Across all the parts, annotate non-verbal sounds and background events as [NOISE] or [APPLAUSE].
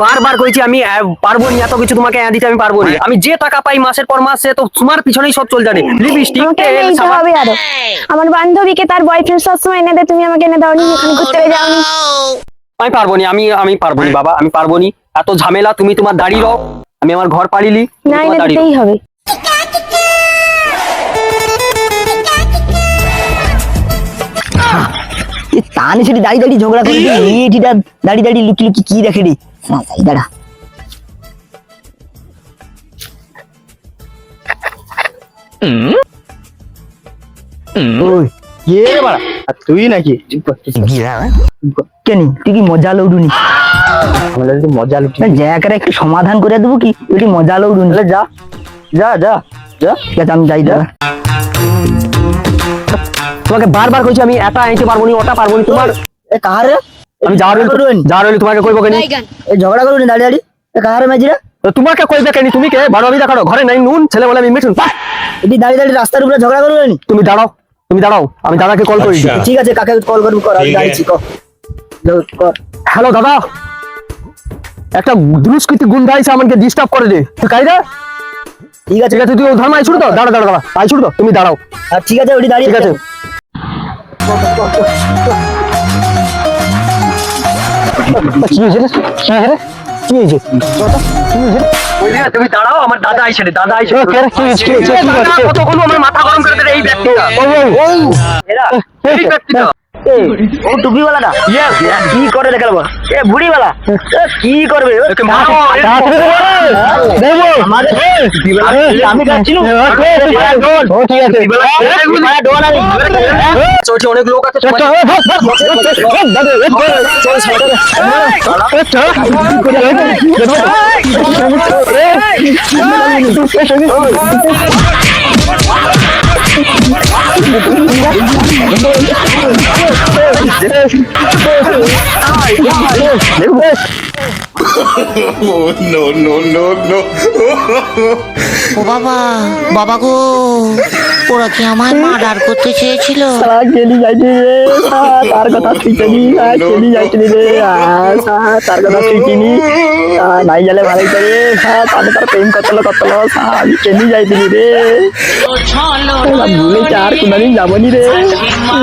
বারবার কইছি আমি পারব নি এত কিছু তোমাকে এনে দিতে আমি পারব না আমি যে টাকা পাই মাসের পর মাস সে তো তোমার পিছনেই সব চল জানে লিপস্টিক তেল হবে আরও। আমার বান্ধবীকে তার বয়ফ্রেন্ড সবসময় এনে দেয় তুমি আমাকে এনে দাওনি ওখানে ঘুরতে যাওনি। আমি পারব না আমি আমি পারব নি বাবা আমি পারব নি এত ঝামেলা তুমি তোমার দাড়ি রও। আমি আমার ঘর পাড়িলি না দিতেই হবে। তানি সেটি দাঁড়িয়ে দাঁড়িয়ে ঝগড়া করে দাঁড়িয়ে দাঁড়িয়ে লুকি লুকি কি দেখে রে? না তাই দাঁড়া কে তুই নাকি কেন তুই কি মজা লৌডুনি আমরা যদি মজা লুটি একটু সমাধান করে দেবো কি এটি মজা লৌডুনি যা যা যা যা আমি যাই দাঁড়া তোমাকে বারবার কইছি আমি এটা আনতে পারব নি ওটা পারব নি তোমার এ কাহারে আমি যাওয়ার করবেন যাওয়ার হলে তোমাকে কইবো কেন? এ ঝগড়া করুন দাঁড়িয়ে দাঁড়িয়ে। এ কাহারে মাঝিরা তোমাকে কইবে কেন? তুমি কে? বারো আমি দেখাড়ো ঘরে নাই নুন ছেলে বলে আমি মিঠুন। এটি দাঁড়িয়ে দাঁড়িয়ে রাস্তার উপরে ঝগড়া করবেন তুমি দাঁড়াও তুমি দাঁড়াও। আমি দাদাকে কল করি। ঠিক আছে কাকে কল করব? কর আমি দাঁড়িয়েছি হ্যালো দাদা। একটা দুষ্কৃতি গুন্ডা এসে আমাকে ডিস্টার্ব করে দে। কাইরা ঠিক আছে। ঠিক আছে তুই ও ধর্ম আইছুড় তো। দাঁড়া দাঁড়া দাঁড়া। আইছুড় তো। তুমি দাঁড়াও। আর ঠিক আছে ওটি দাঁড়িয়ে ঠিক আছে। কি হয়েছে রে? কি হয়েছে রে? কি হয়েছে? কি হয়েছে তুমি দাঁড়াও আমার দাদা আইছে রে, দাদা আইছে কে কি হয়েছে? কি হয়েছে? কতক্ষণ আমার মাথা গরম করে দিলে এই ব্যক্তিটা এরা, এই ব্যক্তিটা ও টুপিওয়ালাটা. কি করে দেখে দেখাবো এ বুড়িওয়ালা কি করবে ও একে মারো, এ- দেবো আমাদের আমি [LAUGHS] না no, no, no. ও বাবা বাবা গো ওরা কি আমায় মার্ডার করতে চেয়েছিল? সারা গেলি যাইছি রে তার কথা শিখিনি গেলি যাইছি রে তার কথা শিখিনি। নাই গেলে ভালোই করে তাহলে তার প্রেম করতলো করতলো আমি কেনি যাইছিলি রে। ভুলে কি আর কোনদিন যাবনি রে।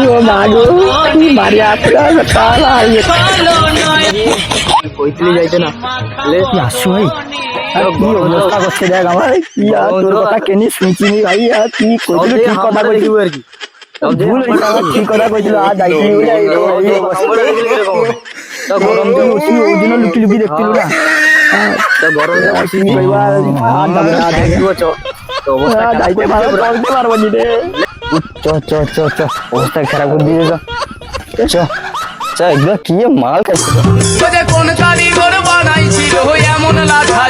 ও মা গো মারি আসরা তালা কইছিলি যাইতে না। লে কি আসছো ভাই? আর কি অবস্থা করছে দেখ আমার? কি আর তোর কথা কেনি শুনছিনি ভাই? আর কি কইছিলি ঠিক কথা কইছিলি। আর কি। ভুল হয়েছে আমার ঠিক কথা কইছিল। আর অবস্থা। গরম দিন উঠি ওই জন্য লুকি লুকি দেখছিল না গরম দিন উঠি পরিবার আর না দেখব চ হ্যাঁ, যাইতে পারব চলতে পারব নি রে। চ চ চ চ। অবস্থা খারাপ করে দিয়ে চ। চ এগুলো কি মাল খাইছে তোদের কোন কারিগর বানাইছিল এমন লাঠা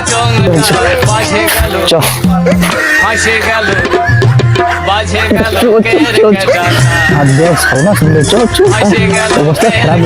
বাজে গেল। ফাঁসে গেল। অবস্থা খারাপ